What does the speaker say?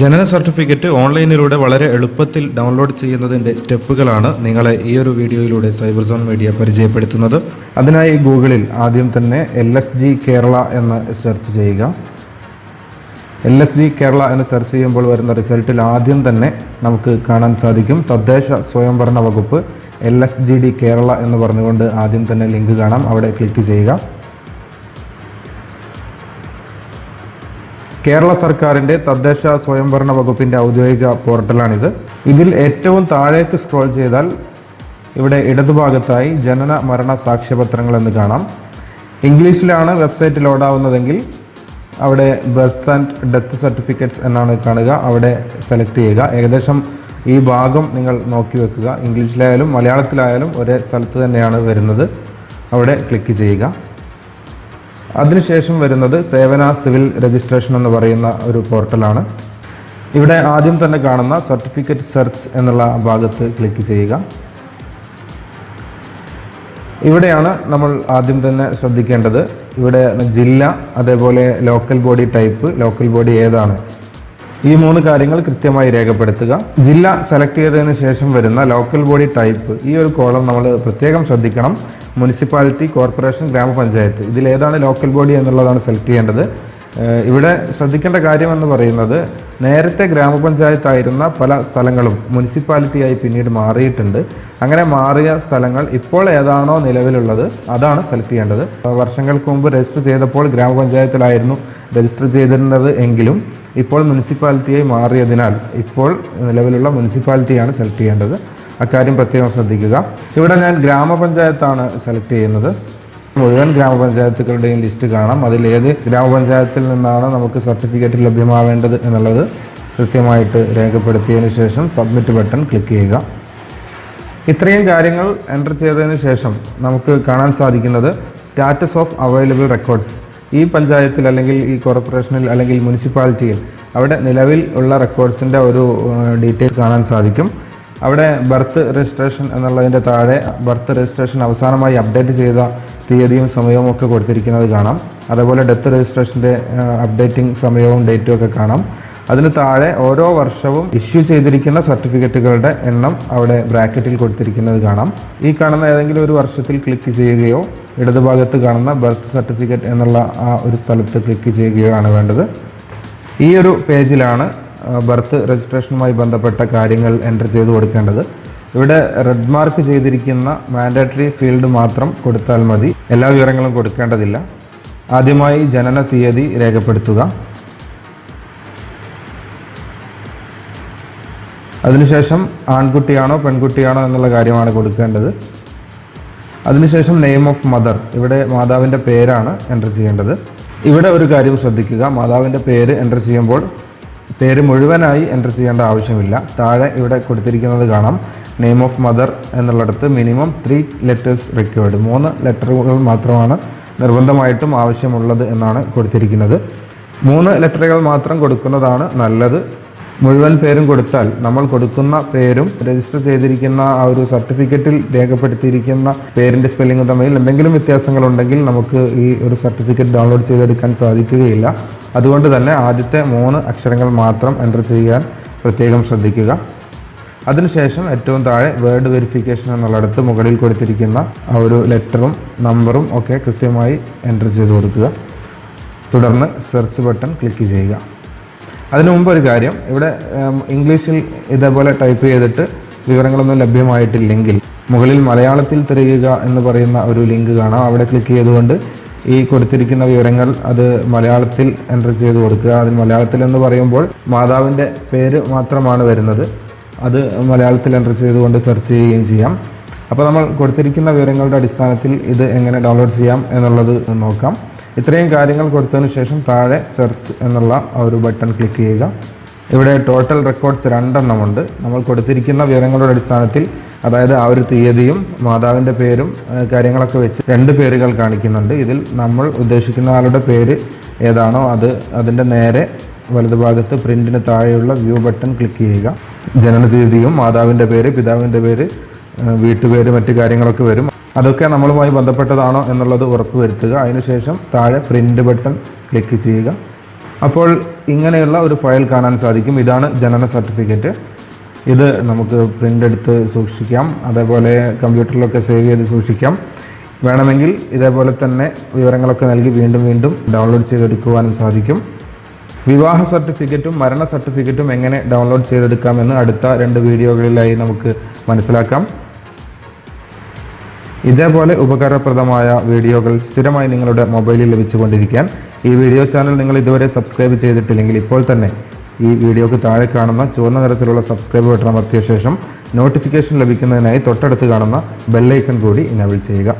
ജനന സർട്ടിഫിക്കറ്റ് ഓൺലൈനിലൂടെ വളരെ എളുപ്പത്തിൽ ഡൗൺലോഡ് ചെയ്യുന്നതിന്റെ സ്റ്റെപ്പുകളാണ് നിങ്ങളെ ഈ ഒരു വീഡിയോയിലൂടെ സൈബർ സോൺ മീഡിയ പരിചയപ്പെടുത്തുന്നത്. അതിനായി ഗൂഗിളിൽ ആദ്യം തന്നെ എൽ എസ് ജി കേരള എന്ന് സെർച്ച് ചെയ്യുക. എൽ എസ് ജി കേരള എന്ന് സെർച്ച് ചെയ്യുമ്പോൾ വരുന്ന റിസൾട്ടിൽ ആദ്യം തന്നെ നമുക്ക് കാണാൻ സാധിക്കും. തദ്ദേശ സ്വയംഭരണ വകുപ്പ് L S G D Kerala എന്ന് പറഞ്ഞുകൊണ്ട് ആദ്യം തന്നെ ലിങ്ക് കാണാം. അവിടെ ക്ലിക്ക് ചെയ്യുക. കേരള സർക്കാരിന്റെ തദ്ദേശ സ്വയംഭരണ വകുപ്പിന്റെ ഔദ്യോഗിക പോർട്ടലാണിത്. ഇതിൽ ഏറ്റവും താഴേക്ക് സ്ക്രോൾ ചെയ്താൽ ഇവിടെ ഇടതുഭാഗത്തായി ജനന മരണ സാക്ഷ്യപത്രങ്ങൾ എന്ന് കാണാം. ഇംഗ്ലീഷിലാണ് വെബ്സൈറ്റ് ലോഡാവുന്നതെങ്കിൽ അവിടെ ബർത്ത് ആൻഡ് ഡെത്ത് സർട്ടിഫിക്കറ്റ്സ് എന്നാണ് കാണുക. അവിടെ സെലക്ട് ചെയ്യുക. ഏകദേശം ഈ ഭാഗം നിങ്ങൾ നോക്കി വെക്കുക. ഇംഗ്ലീഷിലായാലും മലയാളത്തിലായാലും ഒരേ സ്ഥലത്ത് തന്നെയാണ് വരുന്നത്. അവിടെ ക്ലിക്ക് ചെയ്യുക. അതിനുശേഷം വരുന്നത് സേവന സിവിൽ രജിസ്ട്രേഷൻ എന്ന് പറയുന്ന ഒരു പോർട്ടലാണ്. ഇവിടെ ആദ്യം തന്നെ കാണുന്ന സർട്ടിഫിക്കറ്റ് സെർച്ച് എന്നുള്ള ഭാഗത്ത് ക്ലിക്ക് ചെയ്യുക. ഇവിടെയാണ് നമ്മൾ ആദ്യം തന്നെ ശ്രദ്ധിക്കേണ്ടത്. ഇവിടെ ജില്ല അതേപോലെ local body type local body ഏതാണ്? ഈ മൂന്ന് കാര്യങ്ങൾ കൃത്യമായി രേഖപ്പെടുത്തുക. ജില്ല സെലക്ട് ചെയ്തതിന് ശേഷം വരുന്ന ലോക്കൽ ബോഡി ടൈപ്പ് ഈ ഒരു കോളം നമ്മൾ പ്രത്യേകം ശ്രദ്ധിക്കണം. മുനിസിപ്പാലിറ്റി കോർപ്പറേഷൻ ഗ്രാമപഞ്ചായത്ത്. ഇതിലേതാണ് ലോക്കൽ ബോഡി എന്നുള്ളതാണ് സെലക്ട് ചെയ്യേണ്ടത്. ഇവിടെ ശ്രദ്ധിക്കേണ്ട കാര്യം എന്ന് പറയുന്നത് നേരത്തെ ഗ്രാമപഞ്ചായത്തായിരുന്ന പല സ്ഥലങ്ങളും മുനിസിപ്പാലിറ്റിയായി പിന്നീട് മാറിയിട്ടുണ്ട്. അങ്ങനെ മാറിയ സ്ഥലങ്ങൾ ഇപ്പോൾ ഏതാണോ നിലവിലുള്ളത് അതാണ് സെലക്ട് ചെയ്യേണ്ടത്. വർഷങ്ങൾക്ക് മുമ്പ് രജിസ്റ്റർ ചെയ്തപ്പോൾ ഗ്രാമപഞ്ചായത്തിലായിരുന്നു രജിസ്റ്റർ ചെയ്തിരുന്നത് എങ്കിലും ഇപ്പോൾ മുനിസിപ്പാലിറ്റിയായി മാറിയതിനാൽ ഇപ്പോൾ നിലവിലുള്ള മുനിസിപ്പാലിറ്റിയാണ് സെലക്ട് ചെയ്യേണ്ടത്. അക്കാര്യം പ്രത്യേകം ശ്രദ്ധിക്കുക. ഇവിടെ ഞാൻ ഗ്രാമപഞ്ചായത്താണ് സെലക്ട് ചെയ്യുന്നത്. മുഴുവൻ ഗ്രാമപഞ്ചായത്തുകളുടെയും ലിസ്റ്റ് കാണാം. അതിൽ ഏത് ഗ്രാമപഞ്ചായത്തിൽ നിന്നാണ് നമുക്ക് സർട്ടിഫിക്കറ്റ് ലഭ്യമാവേണ്ടത് എന്നുള്ളത് കൃത്യമായിട്ട് രേഖപ്പെടുത്തിയതിന് ശേഷം സബ്മിറ്റ് ബട്ടൺ ക്ലിക്ക് ചെയ്യുക. ഇത്രയും കാര്യങ്ങൾ എന്റർ ചെയ്തതിന് ശേഷം നമുക്ക് കാണാൻ സാധിക്കുന്നത് സ്റ്റാറ്റസ് ഓഫ് അവൈലബിൾ റെക്കോർഡ്സ് ഈ പഞ്ചായത്തിൽ അല്ലെങ്കിൽ ഈ കോർപ്പറേഷനിൽ അല്ലെങ്കിൽ മുനിസിപ്പാലിറ്റിയിൽ അവിടെ നിലവിൽ ഉള്ള റെക്കോർഡ്സിന്റെ ഒരു ഡീറ്റെയിൽ കാണാൻ സാധിക്കും. അവിടെ ബർത്ത് രജിസ്ട്രേഷൻ എന്നുള്ളതിന്റെ താഴെ ബർത്ത് രജിസ്ട്രേഷൻ അവസാനമായി അപ്ഡേറ്റ് ചെയ്ത തീയതിയും സമയവും ഒക്കെ കൊടുത്തിരിക്കുന്നത് കാണാം. അതേപോലെ ഡെത്ത് രജിസ്ട്രേഷന്റെ അപ്ഡേറ്റിംഗ് സമയവും ഡേറ്റും ഒക്കെ കാണാം. അതിന് താഴെ ഓരോ വർഷവും ഇഷ്യൂ ചെയ്തിരിക്കുന്ന സർട്ടിഫിക്കറ്റുകളുടെ എണ്ണം അവിടെ ബ്രാക്കറ്റിൽ കൊടുത്തിരിക്കുന്നത് കാണാം. ഈ കാണുന്ന ഏതെങ്കിലും ഒരു വർഷത്തിൽ ക്ലിക്ക് ചെയ്യുകയോ ഇടതുഭാഗത്ത് കാണുന്ന ബർത്ത് സർട്ടിഫിക്കറ്റ് എന്നുള്ള ആ ഒരു സ്ഥലത്ത് ക്ലിക്ക് ചെയ്യുകയാണ് വേണ്ടത്. ഈ ഒരു പേജിലാണ് ബർത്ത് രജിസ്ട്രേഷനുമായി ബന്ധപ്പെട്ട കാര്യങ്ങൾ എന്റർ ചെയ്ത് കൊടുക്കേണ്ടത്. ഇവിടെ റെഡ് മാർക്ക് ചെയ്തിരിക്കുന്ന മാൻഡേറ്ററി ഫീൽഡ് മാത്രം കൊടുത്താൽ മതി. എല്ലാ വിവരങ്ങളും കൊടുക്കേണ്ടതില്ല. ആദ്യമായി ജനന തീയതി രേഖപ്പെടുത്തുക. അതിനുശേഷം ആൺകുട്ടിയാണോ പെൺകുട്ടിയാണോ എന്നുള്ള കാര്യമാണ് കൊടുക്കേണ്ടത്. അതിനുശേഷം നെയിം ഓഫ് മദർ ഇവിടെ മാതാവിന്റെ പേരാണ് എന്റർ ചെയ്യേണ്ടത്. ഇവിടെ ഒരു കാര്യം ശ്രദ്ധിക്കുക. മാതാവിന്റെ പേര് എന്റർ ചെയ്യുമ്പോൾ പേര് മുഴുവനായി എന്റർ ചെയ്യേണ്ട ആവശ്യമില്ല. താഴെ ഇവിടെ കൊടുത്തിരിക്കുന്നത് കാണാം. നെയിം ഓഫ് മദർ എന്നുള്ളിടത്ത് മിനിമം ത്രീ ലെറ്റേഴ്സ് റിക്വേർഡ് മൂന്ന് ലെറ്ററുകൾ മാത്രമാണ് നിർബന്ധമായിട്ടും ആവശ്യമുള്ളത് എന്നാണ് കൊടുത്തിരിക്കുന്നത്. മൂന്ന് ലെറ്ററുകൾ മാത്രം കൊടുക്കുന്നതാണ് നല്ലത്. മുഴുവൻ പേരും കൊടുത്താൽ നമ്മൾ കൊടുക്കുന്ന പേരും രജിസ്റ്റർ ചെയ്തിരിക്കുന്ന ആ ഒരു സർട്ടിഫിക്കറ്റിൽ രേഖപ്പെടുത്തിയിരിക്കുന്ന പേരിന്റെ സ്പെല്ലിംഗ് തമ്മിൽ എന്തെങ്കിലും വ്യത്യാസങ്ങളുണ്ടെങ്കിൽ നമുക്ക് ഈ ഒരു സർട്ടിഫിക്കറ്റ് ഡൗൺലോഡ് ചെയ്തെടുക്കാൻ സാധിക്കുകയില്ല. അതുകൊണ്ട് തന്നെ ആദ്യത്തെ മൂന്ന് അക്ഷരങ്ങൾ മാത്രം എന്റർ ചെയ്യാൻ പ്രത്യേകം ശ്രദ്ധിക്കുക. അതിനുശേഷം ഏറ്റവും താഴെ വേർഡ് വെരിഫിക്കേഷൻ എന്നുള്ളിടത്ത് മുകളിൽ കൊടുത്തിരിക്കുന്ന ആ ഒരു ലെറ്ററും നമ്പറും ഒക്കെ കൃത്യമായി എന്റർ ചെയ്ത് കൊടുക്കുക. തുടർന്ന് സെർച്ച് ബട്ടൺ ക്ലിക്ക് ചെയ്യുക. അതിനു മുമ്പ് ഒരു കാര്യം. ഇവിടെ ഇംഗ്ലീഷിൽ ഇതേപോലെ ടൈപ്പ് ചെയ്തിട്ട് വിവരങ്ങളൊന്നും ലഭ്യമായിട്ടില്ലെങ്കിൽ മുകളിൽ മലയാളത്തിൽ തിരയുക എന്ന് പറയുന്ന ഒരു ലിങ്ക് കാണാം. അവിടെ ക്ലിക്ക് ചെയ്തുകൊണ്ട് ഈ കൊടുത്തിരിക്കുന്ന വിവരങ്ങൾ അത് മലയാളത്തിൽ എന്റർ ചെയ്ത് കൊടുക്കുക. അതിൽ മലയാളത്തിൽ എന്ന് പറയുമ്പോൾ മാതാവിന്റെ പേര് മാത്രമാണ് വരുന്നത്. അത് മലയാളത്തിൽ എന്റർ ചെയ്തുകൊണ്ട് സെർച്ച് ചെയ്യുകയും ചെയ്യാം. അപ്പോൾ നമ്മൾ കൊടുത്തിരിക്കുന്ന വിവരങ്ങളുടെ അടിസ്ഥാനത്തിൽ ഇത് എങ്ങനെ ഡൗൺലോഡ് ചെയ്യാം എന്നുള്ളത് നോക്കാം. ഇത്രയും കാര്യങ്ങൾ കൊടുത്തതിന് ശേഷം താഴെ സെർച്ച് എന്നുള്ള ഒരു ബട്ടൺ ക്ലിക്ക് ചെയ്യുക. ഇവിടെ ടോട്ടൽ റെക്കോർഡ്സ് രണ്ടെണ്ണമുണ്ട് നമ്മൾ കൊടുത്തിരിക്കുന്ന വിവരങ്ങളുടെ അടിസ്ഥാനത്തിൽ അതായത് ആ ഒരു തീയതിയും മാതാവിന്റെ പേരും കാര്യങ്ങളൊക്കെ വെച്ച് രണ്ട് പേരുകൾ കാണിക്കുന്നുണ്ട്. ഇതിൽ നമ്മൾ ഉദ്ദേശിക്കുന്ന ആളുടെ പേര് ഏതാണോ അത് അതിന്റെ നേരെ വലതുഭാഗത്ത് പ്രിന്റിന് താഴെയുള്ള വ്യൂ ബട്ടൺ ക്ലിക്ക് ചെയ്യുക. ജനന തീയതിയും മാതാവിന്റെ പേര് പിതാവിന്റെ പേര് വീട്ടുപേര് മറ്റു കാര്യങ്ങളൊക്കെ വരും. അതൊക്കെ നമ്മളുമായി ബന്ധപ്പെട്ടതാണോ എന്നുള്ളത് ഉറപ്പ് വരുത്തുക അതിനുശേഷം താഴെ പ്രിന്റ് ബട്ടൺ ക്ലിക്ക് ചെയ്യുക. അപ്പോൾ ഇങ്ങനെയുള്ള ഒരു ഫയൽ കാണാൻ സാധിക്കും. ഇതാണ് ജനന സർട്ടിഫിക്കറ്റ് ഇത് നമുക്ക് പ്രിന്റ് എടുത്ത് സൂക്ഷിക്കാം. അതേപോലെ കമ്പ്യൂട്ടറിലൊക്കെ സേവ് ചെയ്ത് സൂക്ഷിക്കാം. വേണമെങ്കിൽ ഇതേപോലെ തന്നെ വിവരങ്ങളൊക്കെ നൽകി വീണ്ടും വീണ്ടും ഡൗൺലോഡ് ചെയ്തെടുക്കുവാനും സാധിക്കും. വിവാഹ സർട്ടിഫിക്കറ്റും മരണ സർട്ടിഫിക്കറ്റും എങ്ങനെ ഡൗൺലോഡ് ചെയ്തെടുക്കാമെന്ന് അടുത്ത രണ്ട് വീഡിയോകളിലായി നമുക്ക് മനസ്സിലാക്കാം. ഇതേപോലെ ഉപകാരപ്രദമായ വീഡിയോകൾ സ്ഥിരമായി നിങ്ങളുടെ മൊബൈലിൽ ലഭിച്ചുകൊണ്ടിരിക്കാൻ. ഈ വീഡിയോ ചാനൽ നിങ്ങൾ ഇതുവരെ സബ്സ്ക്രൈബ് ചെയ്തിട്ടില്ലെങ്കിൽ ഇപ്പോൾ തന്നെ ഈ വീഡിയോക്ക് താഴെ കാണുന്ന ചുവന്ന നിറത്തിലുള്ള സബ്സ്ക്രൈബ് ബട്ടൺ അമർത്തിയ ശേഷം നോട്ടിഫിക്കേഷൻ ലഭിക്കുന്നതിനായി തൊട്ടടുത്ത് കാണുന്ന ബെല്ലൈക്കൺ കൂടി ഇനേബിൾ ചെയ്യുക.